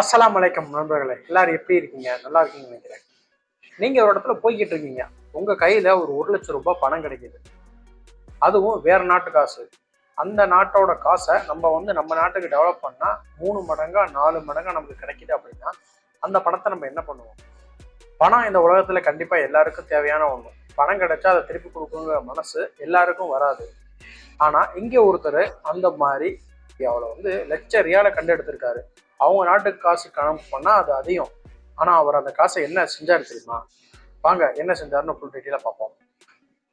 அஸ்லாம் அலைக்கும் நண்பர்களே. எல்லாரும் எப்படி இருக்கீங்க? நல்லா இருக்கீங்கன்னு நினைக்கிறேன். நீங்கள் ஒரு இடத்துல போய்கிட்டு இருக்கீங்க. உங்கள் கையில் ஒரு ஒரு லட்சம் ரூபாய் பணம் கிடைக்கிது. அதுவும் வேற நாட்டு காசு. அந்த நாட்டோட காசை நம்ம வந்து நம்ம நாட்டுக்கு டெவலப் பண்ணால் மூணு மடங்கா நாலு மடங்கா நமக்கு கிடைக்கிது அப்படின்னா அந்த பணத்தை நம்ம என்ன பண்ணுவோம்? பணம் இந்த உலகத்தில் கண்டிப்பாக எல்லாருக்கும் தேவையான ஒன்று பணம் கிடைச்சா அதை திருப்பி கொடுக்குங்கிற மனசு எல்லாருக்கும் வராது. ஆனால் இங்கே ஒருத்தர் அந்த மாதிரி அவளை வந்து லட்ச ரியாலை கண்டெடுத்திருக்காரு. அவங்க நாட்டுக்கு காசு கணக்கு பண்ணா அது அதிகம். ஆனா அவர் அந்த காசை என்ன செஞ்சார் தெரியுமா? வாங்க என்ன செஞ்சாருன்னு ஃபுல் டீட்டெயிலாக பார்ப்போம்.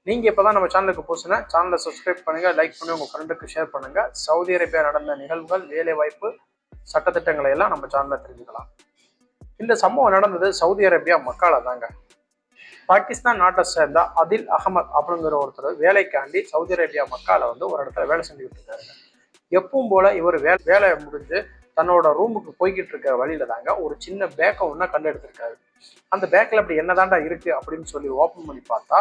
நீங்க இப்பதான் நம்ம சேனலுக்கு புதுசுனா சேனலை சப்ஸ்கிரைப் பண்ணுங்க லைக் பண்ணி உங்க ஃப்ரெண்டுக்கு ஷேர் பண்ணுங்க. சவுதி அரேபியா நடந்த நிகழ்வுகள் வேலைவாய்ப்பு சட்டத்திட்டங்களை எல்லாம் நம்ம சேனலில் தெரிஞ்சுக்கலாம். இந்த சம்பவம் நடந்தது சவுதி அரேபியா மக்களை தாங்க. பாகிஸ்தான் நாட்டை சேர்ந்த அதில் அகமத் அப்படிங்கிற ஒருத்தர் வேலைக்காண்டி சவுதி அரேபியா மக்கால வந்து ஒரு இடத்துல வேலை செஞ்சுக்கிட்டு இருக்காரு. எப்பவும் போல இவர் வே வேலை முடிஞ்சு தன்னோட ரூமுக்கு போய்கிட்டு இருக்க வழியில தாங்க ஒரு சின்ன பேக்கை ஒன்றா கண்டெடுத்திருக்காரு. அந்த பேக்கில் அப்படி என்னதாண்டா இருக்கு அப்படின்னு சொல்லி ஓப்பன் பண்ணி பார்த்தா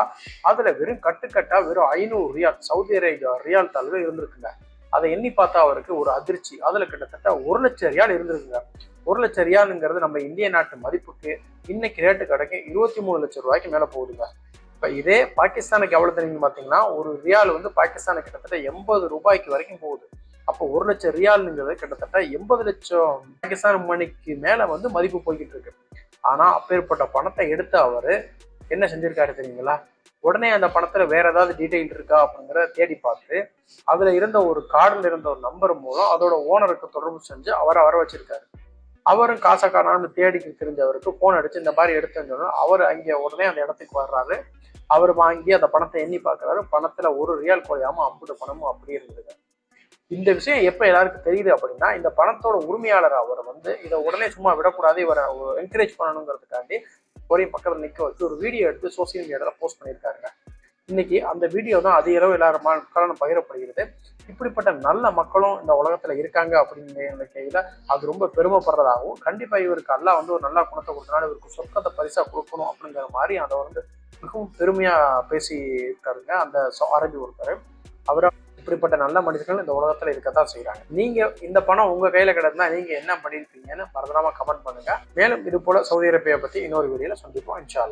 அதுல வெறும் கட்டுக்கட்டா வெறும் ஐநூறு ரியால் சவுதி அரேபியா ரியால் தாழ்வு இருந்திருக்குங்க. அதை எண்ணி பார்த்தா அவருக்கு ஒரு அதிர்ச்சி. அதுல கிட்டத்தட்ட ஒரு லட்சம் ரியால் இருந்திருக்குங்க. ஒரு லட்சம் ரியாலுங்கிறது நம்ம இந்திய நாட்டு மதிப்புக்கு இன்னைக்கு ரேட்டு கிடைக்கும் இருபத்தி மூணு லட்சம் ரூபாய்க்கு மேல போகுதுங்க. இப்ப இதே பாகிஸ்தானுக்கு எவ்வளவு தெரியுங்க பாத்தீங்கன்னா ஒரு ரியால் வந்து பாகிஸ்தானுக்கு கிட்டத்தட்ட எண்பது ரூபாய்க்கு வரைக்கும் போகுது. அப்போ ஒரு லட்சம் ரியாலுங்கிறது கிட்டத்தட்ட எண்பது லட்சம் பாகிஸ்தான் மணிக்கு மேலே வந்து மதிப்பு போய்கிட்டு இருக்கு. ஆனால் அப்பேற்பட்ட பணத்தை எடுத்து அவர் என்ன செஞ்சிருக்காரு தெரியுங்களா? உடனே அந்த பணத்தில் வேற ஏதாவது டீட்டெயில் இருக்கா அப்படிங்கிறத தேடி பார்த்து அதில் இருந்த ஒரு கார்டில் இருந்த ஒரு நம்பர் மூலம் அதோட ஓனருக்கு தொடர்பு செஞ்சு அவரை வர வச்சிருக்காரு. அவரும் காசை காணான்னு தேடி தெரிஞ்சவருக்கு ஃபோன் அடிச்சு இந்த மாதிரி எடுத்துன்னு அவர் அங்கே உடனே அந்த இடத்துக்கு வர்றாரு. அவர் வாங்கி அந்த பணத்தை எண்ணி பார்க்கறாரு. பணத்தில் ஒரு ரியால் குறையாமல் ஐம்பது பணமும் அப்படியே இருந்தது. இந்த விஷயம் எப்போ எல்லாருக்கும் தெரியுது அப்படின்னா இந்த பணத்தோட உரிமையாளர் அவர் வந்து இதை உடனே சும்மா விடக்கூடாது இவரை என்கரேஜ் பண்ணணுங்கிறதுக்காண்டி ஒரே பக்கத்தில் நிற்க வச்சு ஒரு வீடியோ எடுத்து சோசியல் மீடியாவில் போஸ்ட் பண்ணியிருக்காருங்க. இன்னைக்கு அந்த வீடியோ தான் அதிக அளவு எல்லாரும் மக்களும் பகிரப்படுகிறது. இப்படிப்பட்ட நல்ல மக்களும் இந்த உலகத்துல இருக்காங்க அப்படிங்கிற கையில அது ரொம்ப பெருமைப்படுறதாகவும் கண்டிப்பா இவருக்கு அல்லா வந்து ஒரு நல்ல குணத்தை கொடுத்தனால இவருக்கு சொர்க்கத்தை பரிசா கொடுக்கணும் அப்படிங்கிற மாதிரி அதை வந்து மிகவும் பெருமையா பேசி இருக்காருங்க அந்த அரபி ஒருத்தர். அவரை இப்படிப்பட்ட நல்ல மனிதர்கள் இந்த உலகத்தில் இருக்கத்தான் செய்கிறாங்க நீங்கள் இந்த பணம் உங்கள் கையில் கிடந்தா நீங்கள் என்ன பண்ணியிருக்கீங்கன்னு மறந்துடாமல் கமெண்ட் பண்ணுங்கள் மேலும் இது போல் சவுதி அரேபியா பற்றி இன்னொரு வீடியோவில் சந்திப்போம் இன்ஷா